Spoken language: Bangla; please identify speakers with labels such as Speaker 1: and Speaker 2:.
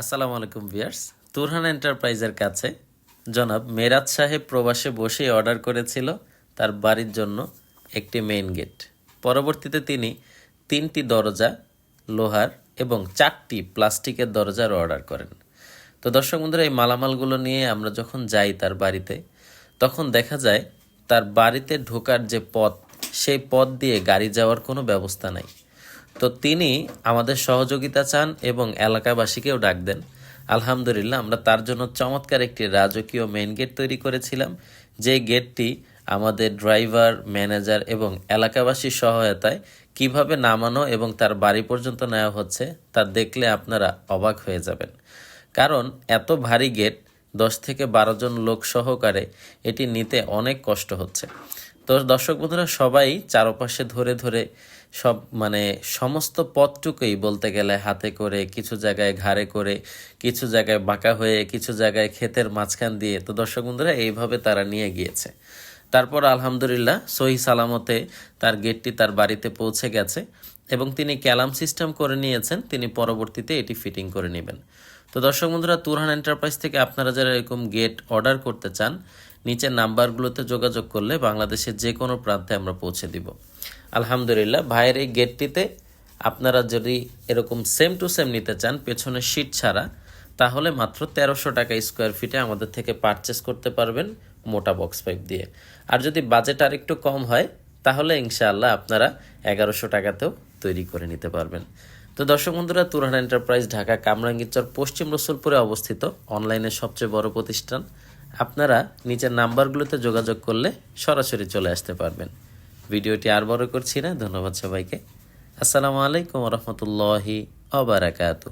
Speaker 1: আসসালামু আলাইকুম ভিয়ার্স তুরহান এন্টারপ্রাইজের কাছে জনাব মেরাজ সাহেব প্রবাসে বসেই অর্ডার করেছিল তার বাড়ির জন্য একটি মেইন গেট পরবর্তীতে তিনি তিনটি দরজা, লোহার এবং চারটি প্লাস্টিকের দরজার অর্ডার করেন। তো দর্শক বন্ধুরা, এই মালামালগুলো নিয়ে আমরা যখন যাই তার বাড়িতে, তখন দেখা যায় তার বাড়িতে ঢোকার যে পথ, সেই পথ দিয়ে গাড়ি যাওয়ার কোনো ব্যবস্থা নাই। তো তিনি আমাদের সহযোগিতা চান এবং এলাকাবাসীকেও ডাক দেন। আলহামদুলিল্লাহ, আমরা তার জন্য চমৎকার একটি রাজকীয় মেইন গেট তৈরি করেছিলাম, যে গেটটি আমাদের ড্রাইভার ম্যানেজার এবং এলাকাবাসীর সহায়তায় কীভাবে নামানো এবং তার বাড়ি পর্যন্ত নেওয়া হচ্ছে, তা দেখলে আপনারা অবাক হয়ে যাবেন। কারণ এত ভারী গেট দশ থেকে বারো জন লোক সহকারে এটি নিতে অনেক কষ্ট হচ্ছে। তো দর্শক বন্ধুরা, সবাই চারপাশে ধরে ধরে সব মানে সমস্ত পথটুকুই বলতে গেলে হাতে করে, কিছু জায়গায় ঘাড়ে করে, কিছু জায়গায় বাঁকা হয়ে, কিছু জায়গায় ক্ষেতের মাঝখান দিয়ে, তো দর্শক বন্ধুরা, এইভাবে তারা নিয়ে গিয়েছে। তারপর আলহামদুলিল্লাহ, সহি সালামতে তার গেটটি তার বাড়িতে পৌঁছে গেছে এবং তিনি ক্যালাম সিস্টেম করে নিয়েছেন, তিনি পরবর্তীতে এটি ফিটিং করে নেবেন। তো দর্শক বন্ধুরা, তুরহান এন্টারপ্রাইজ থেকে আপনারা যারা এরকম গেট অর্ডার করতে চান নিচের নাম্বারগুলোতে যোগাযোগ করলে বাংলাদেশের যে কোনো প্রান্তে আমরা পৌঁছে দিব। আলহামদুলিল্লাহ, ভাইয়ের এই গেটটিতে আপনারা যদি এরকম সেম টু সেম নিতে চান, পেছনে শীট ছাড়া, তাহলে মাত্র তেরোশো টাকা স্কোয়ার ফিটে আমাদের থেকে পারচেস করতে পারবেন মোটা বক্স পাইপ দিয়ে। আর যদি বাজেট আর একটু কম হয়, তাহলে ইনশাআল্লাহ আপনারা এগারোশো টাকাতেও তৈরি করে নিতে পারবেন। তো দর্শক বন্ধুরা, তুরহান এন্টারপ্রাইজ ঢাকা কামরাঙ্গীরচর পশ্চিম রসুলপুরে অবস্থিত অনলাইনের সবচেয়ে বড় প্রতিষ্ঠান। আপনারা নিচের নাম্বারগুলোতে যোগাযোগ করলে সরাসরি চলে আসতে পারবেন। ভিডিওটি আর বড় করছি না। ধন্যবাদ সবাইকে। আসসালামু আলাইকুম রহমতুল্লাহি অবরাকাতু